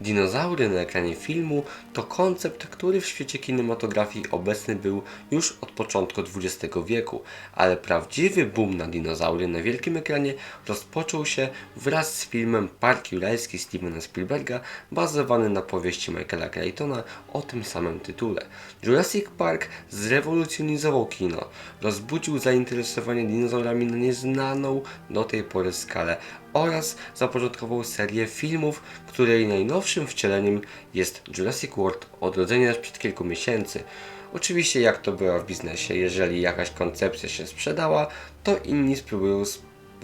Dinozaury na ekranie filmu to koncept, który w świecie kinematografii obecny był już od początku XX wieku, ale prawdziwy boom na dinozaury na wielkim ekranie rozpoczął się wraz z filmem Park Jurajski Stevena Spielberga, bazowany na powieści Michaela Crichtona o tym samym tytule. Jurassic Park zrewolucjonizował kino, rozbudził zainteresowanie dinozaurami na nieznaną do tej pory skalę oraz zapoczątkował serię filmów, której najnowszym wcieleniem jest Jurassic World Odrodzenie sprzed kilku miesięcy. Oczywiście jak to było w biznesie, jeżeli jakaś koncepcja się sprzedała, to inni spróbują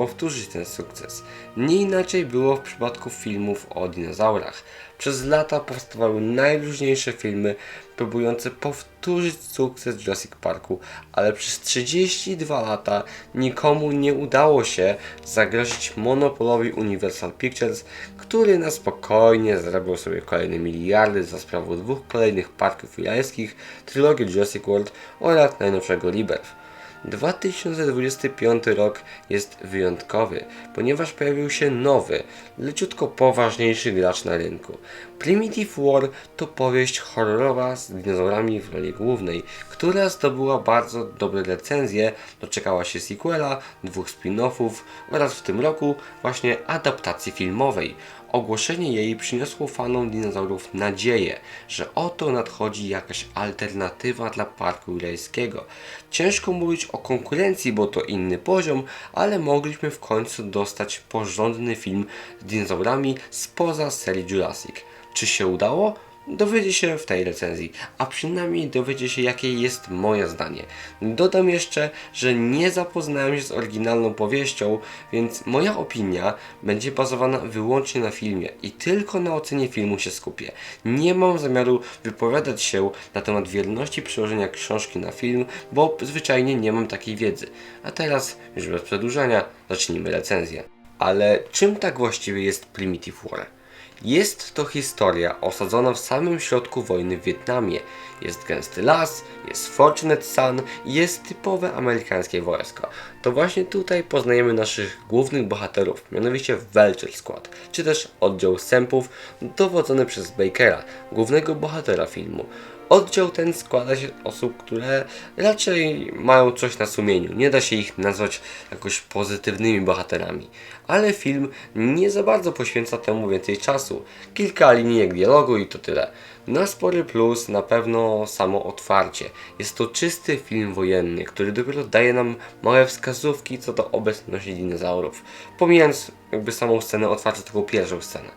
powtórzyć ten sukces. Nie inaczej było w przypadku filmów o dinozaurach. Przez lata powstawały najróżniejsze filmy próbujące powtórzyć sukces Jurassic Parku, ale przez 32 lata nikomu nie udało się zagrozić monopolowi Universal Pictures, który na spokojnie zarobił sobie kolejne miliardy za sprawą dwóch kolejnych parków jurajskich, trylogii Jurassic World oraz najnowszego Rebirth. 2025 rok jest wyjątkowy, ponieważ pojawił się nowy, leciutko poważniejszy gracz na rynku. Primitive War to powieść horrorowa z dinozaurami w roli głównej, która zdobyła bardzo dobre recenzje, doczekała się sequela, dwóch spin-offów oraz w tym roku właśnie adaptacji filmowej. Ogłoszenie jej przyniosło fanom dinozaurów nadzieję, że oto nadchodzi jakaś alternatywa dla parku jurajskiego. Ciężko mówić o konkurencji, bo to inny poziom, ale mogliśmy w końcu dostać porządny film z dinozaurami spoza serii Jurassic. Czy się udało? Dowiecie się w tej recenzji, a przynajmniej dowiecie się jakie jest moje zdanie. Dodam jeszcze, że nie zapoznałem się z oryginalną powieścią, więc moja opinia będzie bazowana wyłącznie na filmie i tylko na ocenie filmu się skupię. Nie mam zamiaru wypowiadać się na temat wierności przełożenia książki na film, bo zwyczajnie nie mam takiej wiedzy. A teraz, już bez przedłużania, zacznijmy recenzję. Ale czym tak właściwie jest Primitive War? Jest to historia osadzona w samym środku wojny w Wietnamie. Jest gęsty las, jest Fortunate Sun i jest typowe amerykańskie wojsko. To właśnie tutaj poznajemy naszych głównych bohaterów, mianowicie Vulture Squad, czy też oddział sępów dowodzony przez Bakera, głównego bohatera filmu. Oddział ten składa się z osób, które raczej mają coś na sumieniu. Nie da się ich nazwać jakoś pozytywnymi bohaterami. Ale film nie za bardzo poświęca temu więcej czasu. Kilka linijek dialogu i to tyle. Na spory plus na pewno samo otwarcie. Jest to czysty film wojenny, który dopiero daje nam małe wskazówki co do obecności dinozaurów. Pomijając jakby samą scenę otwarcia, taką pierwszą scenę.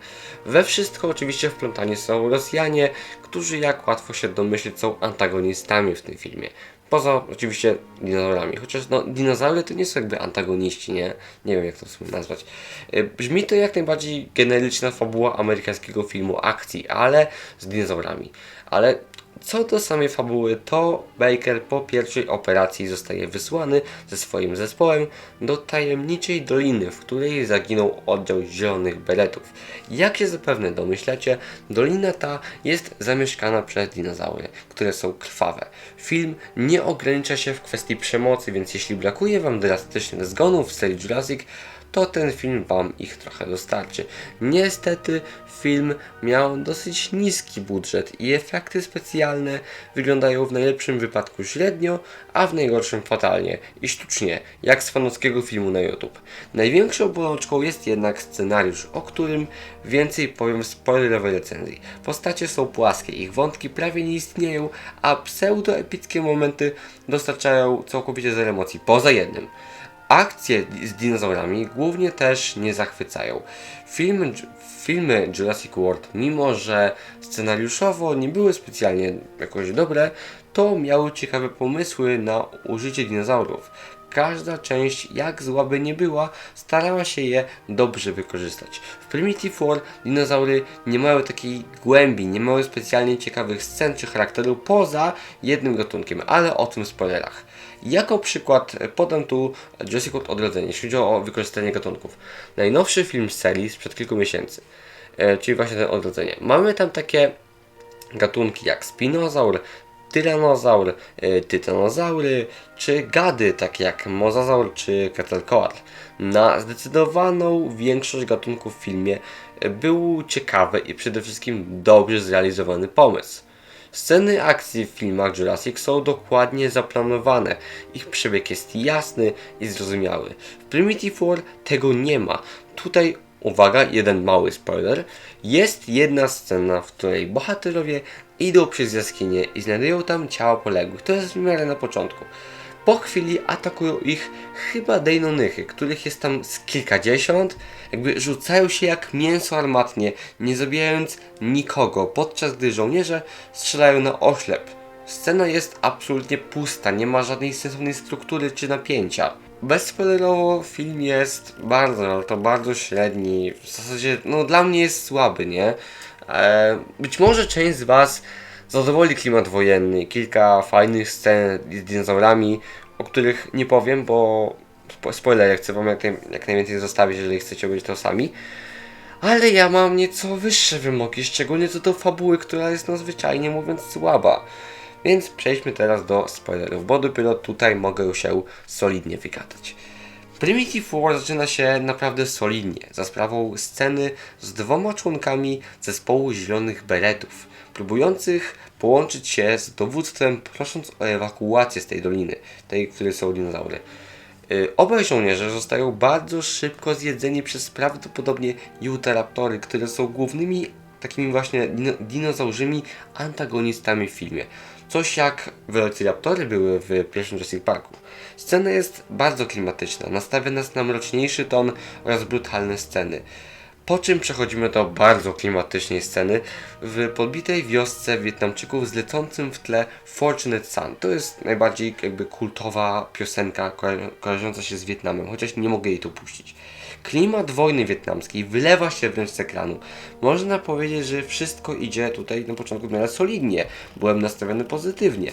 We wszystko oczywiście wplątani są Rosjanie, którzy jak łatwo się domyślić są antagonistami w tym filmie. Poza oczywiście dinozaurami, chociaż no, dinozaury to nie są jakby antagoniści, nie? Nie wiem jak to w sumie nazwać. Y, Brzmi to jak najbardziej generyczna fabuła amerykańskiego filmu akcji, ale z dinozaurami. Ale co do samej fabuły, to Baker po pierwszej operacji zostaje wysłany ze swoim zespołem do tajemniczej doliny, w której zaginął oddział zielonych beretów. Jak się zapewne domyślacie, dolina ta jest zamieszkana przez dinozaury, które są krwawe. Film nie ogranicza się w kwestii przemocy, więc jeśli brakuje Wam drastycznych zgonów w serii Jurassic, to ten film Wam ich trochę dostarczy. Niestety film miał dosyć niski budżet i efekty specjalne wyglądają w najlepszym wypadku średnio, a w najgorszym fatalnie i sztucznie, jak z fanowskiego filmu na YouTube. Największą bolączką jest jednak scenariusz, o którym więcej powiem w spoilerowej recenzji. Postacie są płaskie, ich wątki prawie nie istnieją, a pseudoepickie momenty dostarczają całkowicie zero emocji, poza jednym. Akcje z dinozaurami głównie też nie zachwycają. Filmy, filmy Jurassic World, mimo że scenariuszowo nie były specjalnie jakoś dobre, to miały ciekawe pomysły na użycie dinozaurów. Każda część, jak zła by nie była, starała się je dobrze wykorzystać. W Primitive War dinozaury nie mają takiej głębi, nie mają specjalnie ciekawych scen czy charakteru poza jednym gatunkiem, ale o tym w spoilerach. Jako przykład e, podam tu Jurassic World Odrodzenie, jeśli chodzi o wykorzystanie gatunków. Najnowszy film z serii sprzed kilku miesięcy, e, czyli właśnie ten Odrodzenie. Mamy tam takie gatunki jak spinozaur, tyranozaur, y, tytanozaury, czy gady, takie jak mozazaur czy quetzalcoatl. Na zdecydowaną większość gatunków w filmie był ciekawy i przede wszystkim dobrze zrealizowany pomysł. Sceny akcji w filmach Jurassic są dokładnie zaplanowane. Ich przebieg jest jasny i zrozumiały. W Primitive War tego nie ma. Tutaj, uwaga, jeden mały spoiler. Jest jedna scena, w której bohaterowie idą przez jaskinię i znajdują tam ciała poległych. To jest w miarę na początku. Po chwili atakują ich chyba Deinonychy, których jest tam z kilkadziesiąt, jakby rzucają się jak mięso armatnie, nie zabijając nikogo, podczas gdy żołnierze strzelają na oślep. Scena jest absolutnie pusta, nie ma żadnej sensownej struktury czy napięcia. Bezspoilerowo film jest bardzo, ale to bardzo średni, w zasadzie, no dla mnie jest słaby, nie? E, być może część z Was zadowoli klimat wojenny, kilka fajnych scen z dinozaurami, o których nie powiem, bo spo- spoiler, chcę wam jak, naj, jak najwięcej zostawić, jeżeli chcecie być to sami. Ale ja mam nieco wyższe wymogi, szczególnie co do fabuły, która jest no zwyczajnie mówiąc słaba. Więc przejdźmy teraz do spoilerów, bo dopiero tutaj mogę się solidnie wygadać. Primitive War zaczyna się naprawdę solidnie, za sprawą sceny z dwoma członkami zespołu Zielonych Beretów, próbujących połączyć się z dowództwem, prosząc o ewakuację z tej doliny, tej, w której są dinozaury. Y, Obaj żołnierze zostają bardzo szybko zjedzeni przez prawdopodobnie Utahraptory, które są głównymi takimi właśnie dino- dinozaurzymi antagonistami w filmie. Coś jak Velociraptory były w pierwszym Jurassic Parku. Scena jest bardzo klimatyczna, nastawia nas na mroczniejszy ton oraz brutalne sceny. Po czym przechodzimy do bardzo klimatycznej sceny w podbitej wiosce Wietnamczyków z lecącym w tle Fortunate Sun. To jest najbardziej jakby kultowa piosenka kojar- kojarząca się z Wietnamem, chociaż nie mogę jej tu puścić. Klimat wojny wietnamskiej wylewa się wręcz z ekranu. Można powiedzieć, że wszystko idzie tutaj na początku w miarę solidnie. Byłem nastawiony pozytywnie.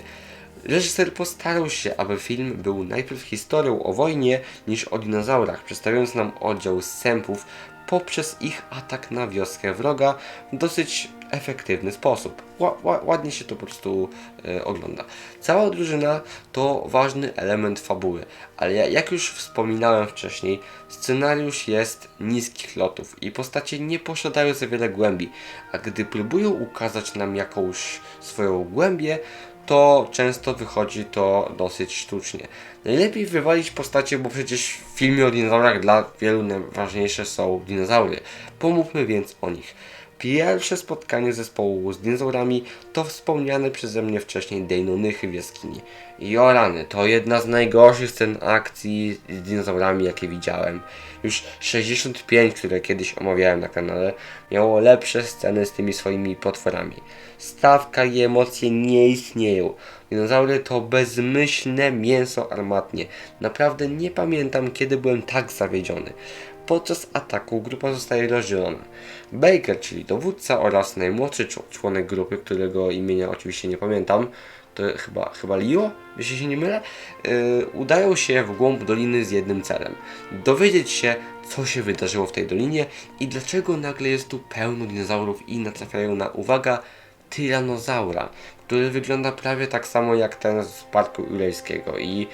Reżyser postarał się, aby film był najpierw historią o wojnie niż o dinozaurach, przedstawiając nam oddział sępów poprzez ich atak na wioskę wroga w dosyć efektywny sposób. Ła, ła, ładnie się to po prostu e, ogląda. Cała drużyna to ważny element fabuły, ale ja, jak już wspominałem wcześniej, scenariusz jest niskich lotów i postacie nie posiadają za wiele głębi, a gdy próbują ukazać nam jakąś swoją głębię, to często wychodzi to dosyć sztucznie. Najlepiej wywalić postacie, bo przecież w filmie o dinozaurach dla wielu najważniejsze są dinozaury. Pomówmy więc o nich. Pierwsze spotkanie zespołu z dinozaurami to wspomniane przeze mnie wcześniej Deinonychy w jaskini. I to jedna z najgorszych scen akcji z dinozaurami jakie widziałem. Już 65, które kiedyś omawiałem na kanale, miało lepsze sceny z tymi swoimi potworami. Stawka i emocje nie istnieją. Dinozaury to bezmyślne mięso armatnie. Naprawdę nie pamiętam kiedy byłem tak zawiedziony. Podczas ataku grupa zostaje rozdzielona. Baker, czyli dowódca oraz najmłodszy członek grupy, którego imienia oczywiście nie pamiętam, to chyba, chyba Leo, jeśli się nie mylę, yy, udają się w głąb doliny z jednym celem. Dowiedzieć się, co się wydarzyło w tej dolinie i dlaczego nagle jest tu pełno dinozaurów i natrafiają na, uwaga, tyranozaura, który wygląda prawie tak samo jak ten z Parku Jurajskiego i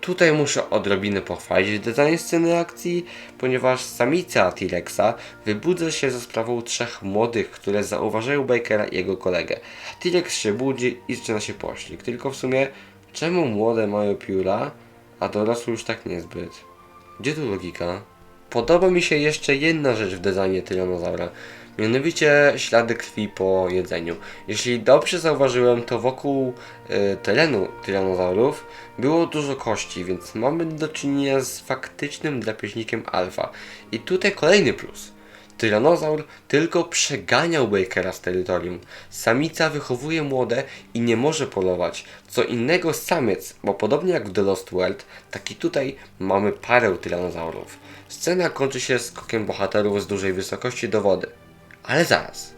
Tutaj muszę odrobinę pochwalić design sceny akcji, ponieważ samica T-Rexa wybudza się za sprawą trzech młodych, które zauważają Bakera i jego kolegę. T-Rex się budzi i zaczyna się pościg, tylko w sumie czemu młode mają pióra, a dorosłe już tak niezbyt? Gdzie tu logika? Podoba mi się jeszcze jedna rzecz w designie tyranozaura. Mianowicie ślady krwi po jedzeniu. Jeśli dobrze zauważyłem, to wokół e, terenu tyranozaurów było dużo kości, więc mamy do czynienia z faktycznym drapieżnikiem alfa. I tutaj kolejny plus. Tyranozaur tylko przeganiał Bakera z terytorium. Samica wychowuje młode i nie może polować. Co innego samiec, bo podobnie jak w The Lost World, tak i tutaj mamy parę tyranozaurów. Scena kończy się skokiem bohaterów z dużej wysokości do wody. Ale zaraz.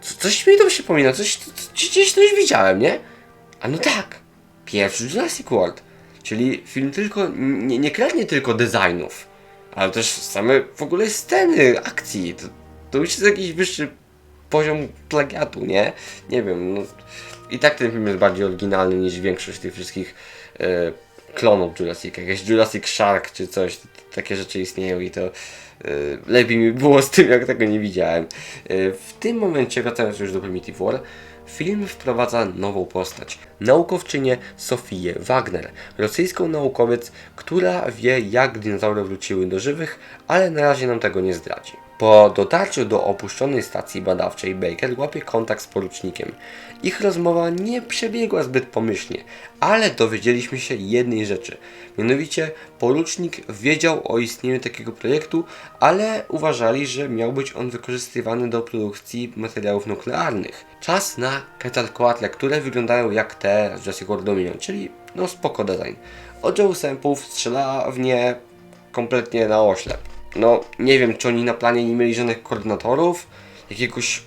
Co, coś mi to przypomina, coś, co- co- gdzieś coś widziałem, nie? A no tak, pierwszy Jurassic World. Czyli film tylko, nie, nie kradnie tylko designów, ale też same w ogóle sceny akcji. To, to już jest jakiś wyższy poziom plagiatu, nie? Nie wiem, no, i tak ten film jest bardziej oryginalny niż większość tych wszystkich e, klonów Jurassic. Jakieś Jurassic Shark czy coś, takie rzeczy istnieją i to e, lepiej mi było z tym, jak tego nie widziałem. E, w tym momencie, wracając już do Primitive War, film wprowadza nową postać. Naukowczynię Sofię Wagner, rosyjską naukowiec, która wie jak dinozaury wróciły do żywych, ale na razie nam tego nie zdradzi. Po dotarciu do opuszczonej stacji badawczej Baker łapie kontakt z porucznikiem. Ich rozmowa nie przebiegła zbyt pomyślnie, ale dowiedzieliśmy się jednej rzeczy. Mianowicie porucznik wiedział o istnieniu takiego projektu, ale uważali, że miał być on wykorzystywany do produkcji materiałów nuklearnych. Czas na Quetzalcoatle, które wyglądają jak te z World Dominion, czyli no spoko design. Oddział sępów strzela w nie kompletnie na oślep. No, nie wiem, czy oni na planie nie mieli żadnych koordynatorów, jakiegoś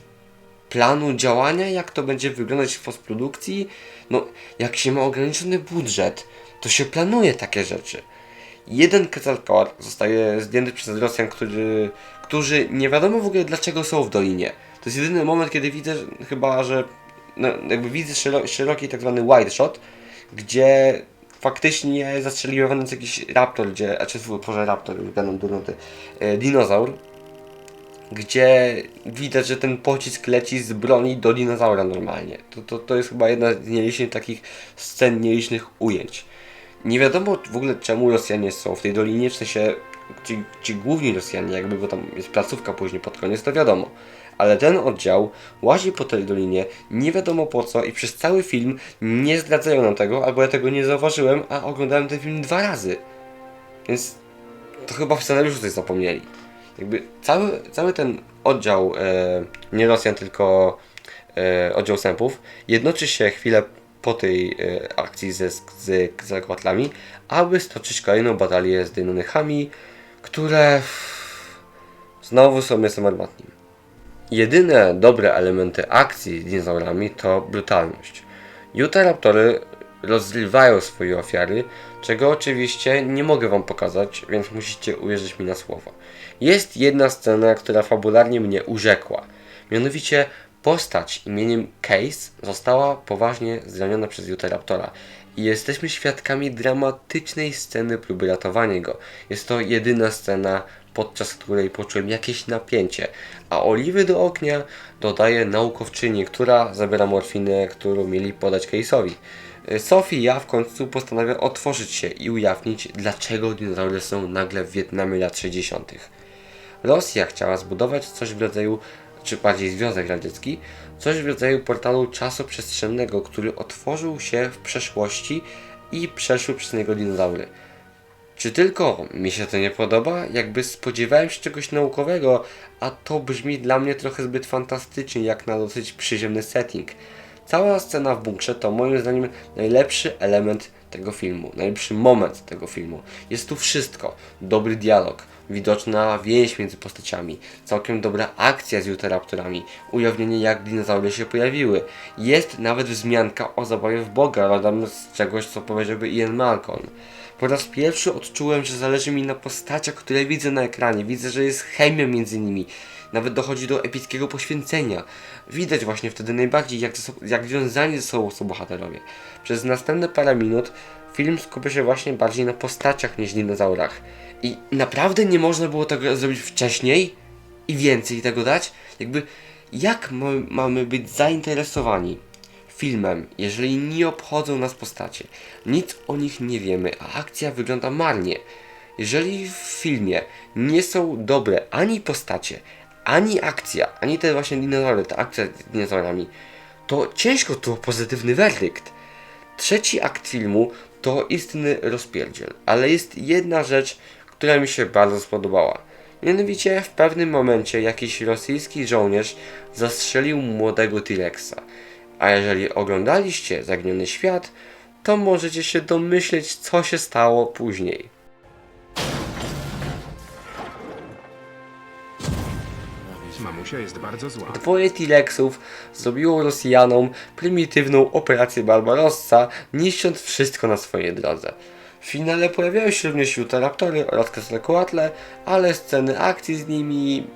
planu działania, jak to będzie wyglądać w postprodukcji. No, jak się ma ograniczony budżet, to się planuje takie rzeczy. Jeden Quetzalcoatl zostaje zdjęty przez Rosjan, którzy, którzy nie wiadomo w ogóle dlaczego są w dolinie. To jest jedyny moment, kiedy widzę chyba, że no, jakby widzę szero, szeroki tak zwany wide shot, gdzie faktycznie zastrzeliwany jest jakiś raptor, gdzie, a czy może raptor, już będą durnoty, e, dinozaur, gdzie widać, że ten pocisk leci z broni do dinozaura normalnie. To, to, to jest chyba jedna z nielicznych takich scen, nielicznych ujęć. Nie wiadomo w ogóle czemu Rosjanie są w tej dolinie, w sensie ci, ci główni Rosjanie, jakby, bo tam jest placówka później pod koniec, to wiadomo. Ale ten oddział łazi po tej dolinie, nie wiadomo po co i przez cały film nie zdradzają nam tego, albo ja tego nie zauważyłem, a oglądałem ten film dwa razy. Więc to chyba w scenariuszu coś zapomnieli. Jakby cały, cały ten oddział, e, nie Rosjan, tylko e, oddział sępów, jednoczy się chwilę po tej e, akcji ze, z Zagłatlami, aby stoczyć kolejną batalię z dynonychami, które znowu są mięsem armatnim. Jedyne dobre elementy akcji z dinozaurami to brutalność. Raptory rozrywają swoje ofiary, czego oczywiście nie mogę wam pokazać, więc musicie uwierzyć mi na słowo. Jest jedna scena, która fabularnie mnie urzekła. Mianowicie postać imieniem Case została poważnie zraniona przez Raptora i jesteśmy świadkami dramatycznej sceny próby ratowania go. Jest to jedyna scena, podczas której poczułem jakieś napięcie, a oliwy do ognia dodaje naukowczyni, która zabiera morfinę, którą mieli podać Case'owi. Sophie ja w końcu postanawia otworzyć się i ujawnić, dlaczego dinozaury są nagle w Wietnamie lat 60. Rosja chciała zbudować coś w rodzaju, czy bardziej Związek Radziecki, coś w rodzaju portalu czasoprzestrzennego, który otworzył się w przeszłości i przeszły przez niego dinozaury. Czy tylko mi się to nie podoba? Jakby spodziewałem się czegoś naukowego, a to brzmi dla mnie trochę zbyt fantastycznie, jak na dosyć przyziemny setting. Cała scena w bunkrze to moim zdaniem najlepszy element tego filmu, najlepszy moment tego filmu. Jest tu wszystko. Dobry dialog, widoczna więź między postaciami, całkiem dobra akcja z Juteraptorami, ujawnienie jak dinozaury się pojawiły. Jest nawet wzmianka o zabawie w Boga, rodem z czegoś, co powiedziałby Ian Malcolm. Po raz pierwszy odczułem, że zależy mi na postaciach, które widzę na ekranie. Widzę, że jest chemia między nimi. Nawet dochodzi do epickiego poświęcenia. Widać właśnie wtedy najbardziej, jak, jak związani ze sobą są bohaterowie. Przez następne parę minut film skupia się właśnie bardziej na postaciach niż dinozaurach. I naprawdę nie można było tego zrobić wcześniej i więcej tego dać? Jakby, jak ma, mamy być zainteresowani filmem, jeżeli nie obchodzą nas postacie, nic o nich nie wiemy, a akcja wygląda marnie. Jeżeli w filmie nie są dobre ani postacie, ani akcja, ani te właśnie dinozaury, ta akcja z dinozaurami, to ciężko to pozytywny werdykt. Trzeci akt filmu to istny rozpierdziel, ale jest jedna rzecz, która mi się bardzo spodobała. Mianowicie w pewnym momencie jakiś rosyjski żołnierz zastrzelił młodego T-Rexa. A jeżeli oglądaliście Zaginiony Świat, to możecie się domyśleć, co się stało później. Mamusia jest bardzo zła. Dwoje T-Rexów zrobiło Rosjanom prymitywną operację Barbarossa, niszcząc wszystko na swojej drodze. W finale pojawiają się również Raptory oraz Quetzalcoatle, ale sceny akcji z nimi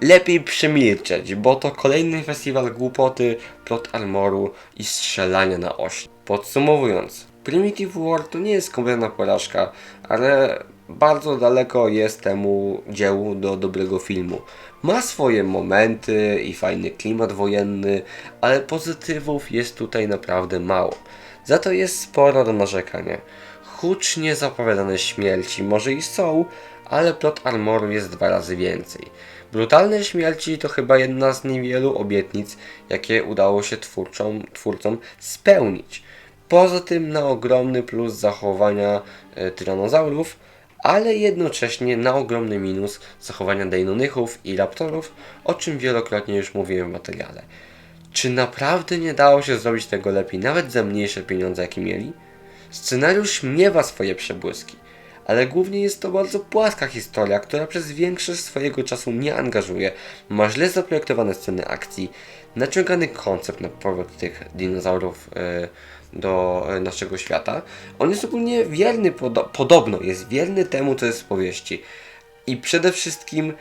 lepiej przemilczeć, bo to kolejny festiwal głupoty, plot armoru i strzelania na oś. Podsumowując, Primitive War to nie jest kompletna porażka, ale bardzo daleko jest temu dziełu do dobrego filmu. Ma swoje momenty i fajny klimat wojenny, ale pozytywów jest tutaj naprawdę mało. Za to jest sporo do narzekania. Hucznie zapowiadane śmierci może i są, ale plot armoru jest dwa razy więcej. Brutalne śmierci to chyba jedna z niewielu obietnic, jakie udało się twórcom, twórcom spełnić. Poza tym na ogromny plus zachowania e, tyranozaurów, ale jednocześnie na ogromny minus zachowania deinonychów i raptorów, o czym wielokrotnie już mówiłem w materiale. Czy naprawdę nie dało się zrobić tego lepiej, nawet za mniejsze pieniądze, jakie mieli? Scenariusz miewa swoje przebłyski, ale głównie jest to bardzo płaska historia, która przez większość swojego czasu nie angażuje, ma źle zaprojektowane sceny akcji, naciągany koncept na powrót tych dinozaurów e, do e, naszego świata. On jest ogólnie wierny, podo- podobno jest wierny temu, co jest w powieści. I przede wszystkim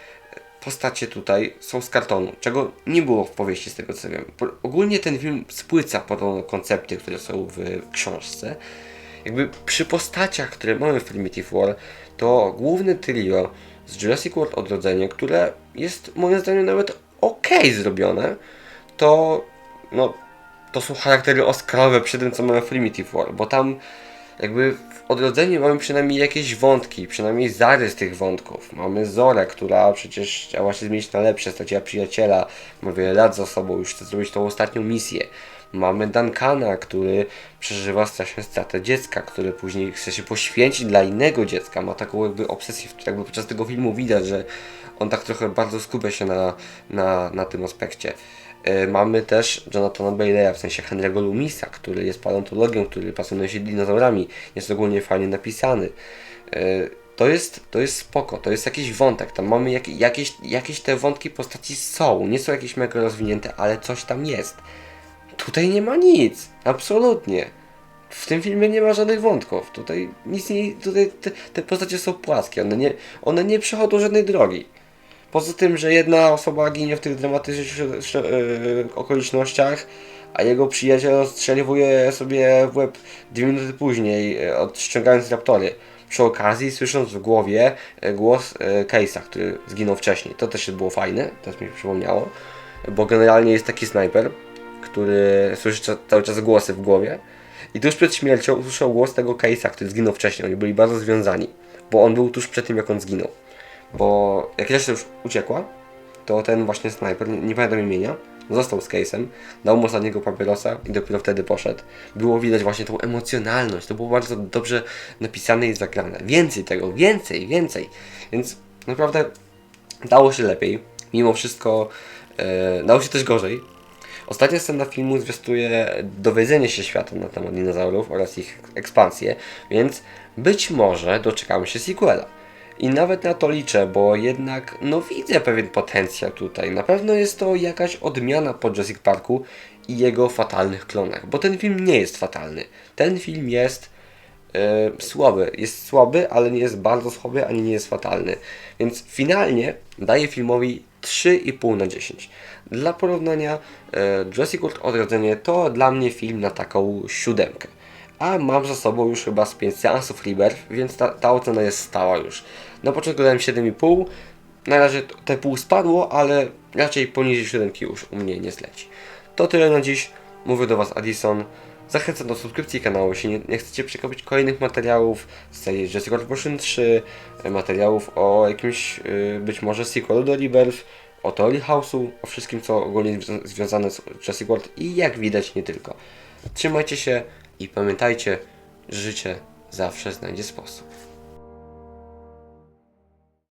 postacie tutaj są z kartonu, czego nie było w powieści z tego co wiem. Ogólnie ten film spłyca podobno koncepty, które są w książce. Jakby przy postaciach, które mamy w Primitive War, to główny trio z Jurassic World Odrodzenie, które jest moim zdaniem nawet ok zrobione, to no to są charaktery oscarowe przy tym, co mamy w Primitive War, bo tam jakby w odrodzeniu mamy przynajmniej jakieś wątki, przynajmniej zarys tych wątków. Mamy Zorę, która przecież chciała się zmienić na lepsze, straciła przyjaciela, ma wiele lat za sobą, już chce zrobić tą ostatnią misję. Mamy Duncana, który przeżywa straszną stratę dziecka, który później chce się poświęcić dla innego dziecka. Ma taką jakby obsesję, jakby podczas tego filmu widać, że on tak trochę bardzo skupia się na, na, na tym aspekcie. E, Mamy też Jonathana Bayleya, w sensie Henry'ego Lumisa, który jest paleontologiem, który pasjonuje się dinozaurami. Jest ogólnie fajnie napisany. E, To jest, to jest spoko, to jest jakiś wątek, tam mamy jak, jakieś, jakieś te wątki postaci są, nie są jakieś mega rozwinięte, ale coś tam jest. Tutaj nie ma nic, absolutnie. W tym filmie nie ma żadnych wątków. Tutaj nic nie. Tutaj te, te postacie są płaskie, one nie, one nie przechodzą żadnej drogi. Poza tym, że jedna osoba ginie w tych dramatycznych yy, okolicznościach, a jego przyjaciel ostrzeliwuje sobie w łeb dwie minuty później, yy, odściągając raptory. Przy okazji słysząc w głowie yy, głos yy, Case'a, który zginął wcześniej. To też było fajne, teraz mi się przypomniało, bo generalnie jest taki snajper, który słyszy ca- cały czas głosy w głowie. I tuż przed śmiercią usłyszał głos tego Case'a, który zginął wcześniej. Oni byli bardzo związani, bo on był tuż przed tym, jak on zginął. Bo jak reszta już uciekła, to ten właśnie snajper, nie, nie pamiętam imienia, został z Case'em, dał mu ostatniego papierosa i dopiero wtedy poszedł. Było widać właśnie tą emocjonalność, to było bardzo dobrze napisane i zagrane. Więcej tego, więcej, więcej. Więc naprawdę dało się lepiej. Mimo wszystko e, dało się też gorzej. Ostatnia scena filmu zwiastuje dowiedzenie się świata na temat dinozaurów oraz ich ekspansję, więc być może doczekamy się sequela. I nawet na to liczę, bo jednak no widzę pewien potencjał tutaj. Na pewno jest to jakaś odmiana po Jurassic Parku i jego fatalnych klonach, bo ten film nie jest fatalny. Ten film jest e, słaby. Jest słaby, ale nie jest bardzo słaby, ani nie jest fatalny. Więc finalnie daję filmowi 3,5 na 10. Dla porównania e, Jurassic World Odrodzenie to dla mnie film na taką siódemkę. A mam za sobą już chyba z 5 seansów Rebirth, więc ta, ta ocena jest stała już. Na początku dałem 7,5. Na razie te pół spadło, ale raczej poniżej 7 już u mnie nie zleci. To tyle na dziś. Mówię do Was Addison. Zachęcam do subskrypcji kanału, jeśli nie, nie chcecie przekopić kolejnych materiałów z serii Jurassic World Evolution 3, e, materiałów o jakimś y, być może sequelu do Rebirth, o teorii House'u, o wszystkim co ogólnie zwią- związane z Jurassic World i jak widać nie tylko. Trzymajcie się i pamiętajcie, życie zawsze znajdzie sposób.